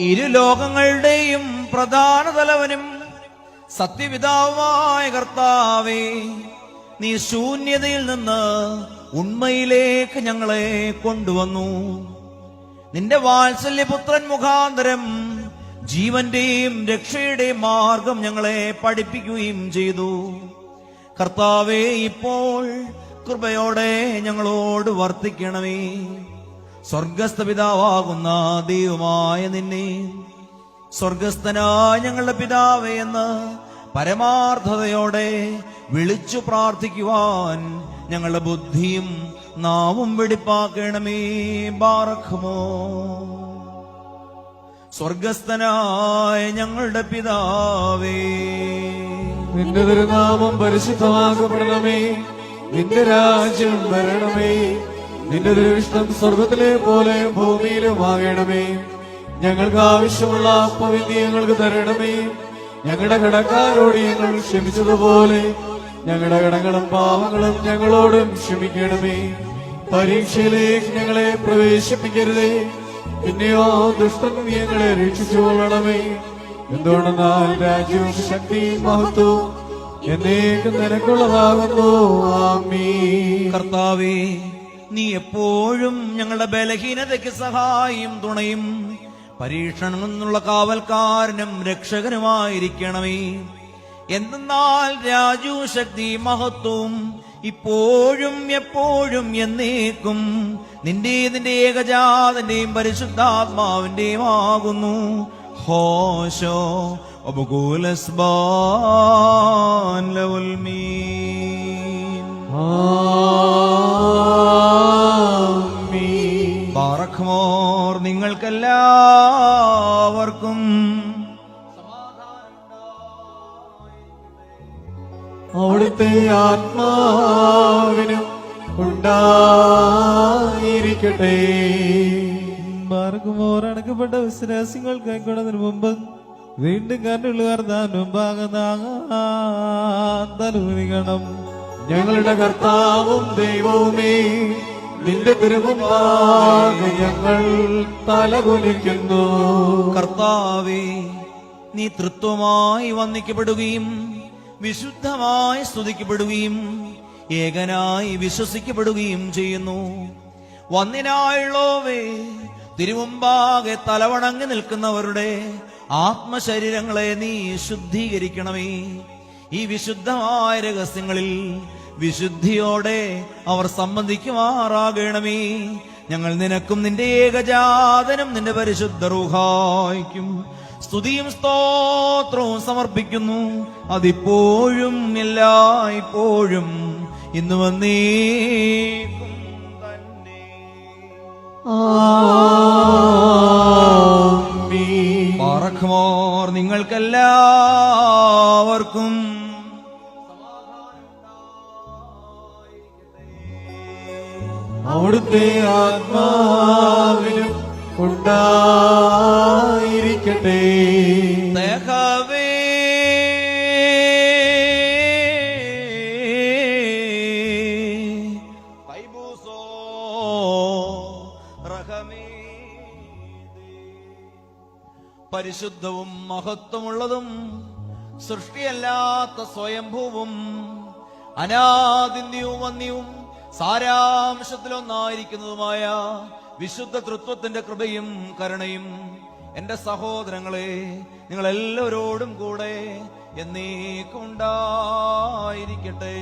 ഇരു ലോകങ്ങളുടെയും പ്രധാന തലവനും സത്യപിതാവുമായ കർത്താവേ നീ ശൂന്യതയിൽ നിന്ന് ഉണ്മയിലേക്ക് ഞങ്ങളെ കൊണ്ടുവന്നു. നിന്റെ വാത്സല്യപുത്രൻ മുഖാന്തരം ജീവന്റെയും രക്ഷയുടെയും മാർഗം ഞങ്ങളെ പഠിപ്പിക്കുകയും ചെയ്തു. കർത്താവേ ഇപ്പോൾ കൃപയോടെ ഞങ്ങളോട് വർത്തിക്കണമേ. സ്വർഗസ്ഥ പിതാവാകുന്ന ദൈവമായ നിന്നെ. സ്വർഗസ്ഥനായ ഞങ്ങളുടെ പിതാവേ എന്ന് പരമാർത്ഥതയോടെ വിളിച്ചു പ്രാർത്ഥിക്കുവാൻ ഞങ്ങളുടെ ബുദ്ധിയും നാവും വെടിപ്പാക്കണമേ ബാറഖമോ. സ്വർഗസ്ഥനായ ഞങ്ങളുടെ പിതാവേ. നിന്റെ തിരുനാമം പരിശുദ്ധമാക്കപ്പെടണമേ നിന്റെ രാജ്യം വരണമേ. നിന്റെ ദൃഷ്ടം സ്വർഗത്തിലെ പോലെ ഭൂമിയിലും ആകണമേ ഞങ്ങൾക്ക് ആവശ്യമുള്ള അപ്പവിന്തി ഞങ്ങൾക്ക് തരണമേ. ഞങ്ങളുടെ കടക്കാരോട് ഞങ്ങൾ ക്ഷമിച്ചതുപോലെ ഞങ്ങളുടെ കടങ്ങളും പാവങ്ങളും ഞങ്ങളോടും ക്ഷമിക്കണമേ. പരീക്ഷയിലേക്ക് ഞങ്ങളെ പ്രവേശിപ്പിക്കരുതേ. പിന്നെയോ ദുഷ്ടൻ ഞങ്ങളെ രക്ഷിച്ചുകൊള്ളണമേ എന്തുകൊണ്ടെന്നാൽ രാജ്യവും ശക്തിയും മഹത്വവും എന്നേക്കും നിനക്കുള്ളതാകുന്നു. ആമീ കർത്താവേ നീ എപ്പോഴും ഞങ്ങളുടെ ബലഹീനതയ്ക്ക് സഹായിയും തുണയും. പരീക്ഷണം എന്നുള്ള കാവൽക്കാരനും രക്ഷകനുമായിരിക്കണമേ. എന്തെന്നാൽ രാജു ശക്തി മഹത്വവും ഇപ്പോഴും എപ്പോഴും എന്നേക്കും. നിന്റെ നിന്റെ ഏകജാതന്റെയും പരിശുദ്ധാത്മാവിന്റെയും ആകുന്നു ഹോശോ ഒബുകൂലസ്ബാൻ ലവുൽ മീൻ. പാറഖ്മോർ നിങ്ങൾക്കെല്ലാവർക്കും. അവിടുത്തെ ആത്മാവിനും ഉണ്ടായിരിക്കട്ടെ. മാർഗമോർ അടക്കപ്പെട്ട വിശ്വാസികൾ കൈക്കൊണ്ടതിന് മുമ്പ് വീണ്ടും കണ്ടുള്ളവർ താൻ മുമ്പാകുന്നൂലിക്കണം ഞങ്ങളുടെ കർത്താവും ദൈവവുമേ നിന്റെ തിരുമുമ്പാകെ ഞങ്ങൾ തലകുനിക്കുന്നു. കർത്താവേ നീ തൃത്വമായി വന്ദിക്കപ്പെടുകയും വിശുദ്ധമായി സ്തുതിക്കപ്പെടുകയും ഏകനായി വിശ്വസിക്കപ്പെടുകയും ചെയ്യുന്നു. വന്നിനായുള്ളോവേ തിരുമുമ്പാകെ തലവണങ്ങി നിൽക്കുന്നവരുടെ ആത്മശരീരങ്ങളെ നീ ശുദ്ധീകരിക്കണമേ. ഈ വിശുദ്ധമായ രഹസ്യങ്ങളിൽ വിശുദ്ധിയോടെ അവർ സംബന്ധിക്കുമാറാകണമേ. ഞങ്ങൾ നിനക്കും നിന്റെ ഏകജാതനും നിന്റെ പരിശുദ്ധ റൂഹായിക്കും സ്തുതിയും സ്തോത്രവും സമർപ്പിക്കുന്നു. അതിപ്പോഴും എല്ലായ്പ്പോഴും ഇന്ന് വന്നേ. പാറഖ്മോർ നിങ്ങൾക്കെല്ലാവർക്കും അവിടുത്തെ ആത്മാവിനും ഉണ്ടായിരിക്കട്ടെ. പരിശുദ്ധവും മഹത്വമുള്ളതും സൃഷ്ടിയല്ലാത്ത സ്വയംഭൂവും അനാദിന്യവും വന്യവും സാരാംശത്തിലൊന്നായിരിക്കുന്നതുമായ വിശുദ്ധ തൃത്വത്തിന്റെ കൃപയും കരുണയും എന്റെ സഹോദരങ്ങളെ നിങ്ങൾ എല്ലാവരോടും കൂടെ എന്നേക്കും ഉണ്ടായിരിക്കട്ടെ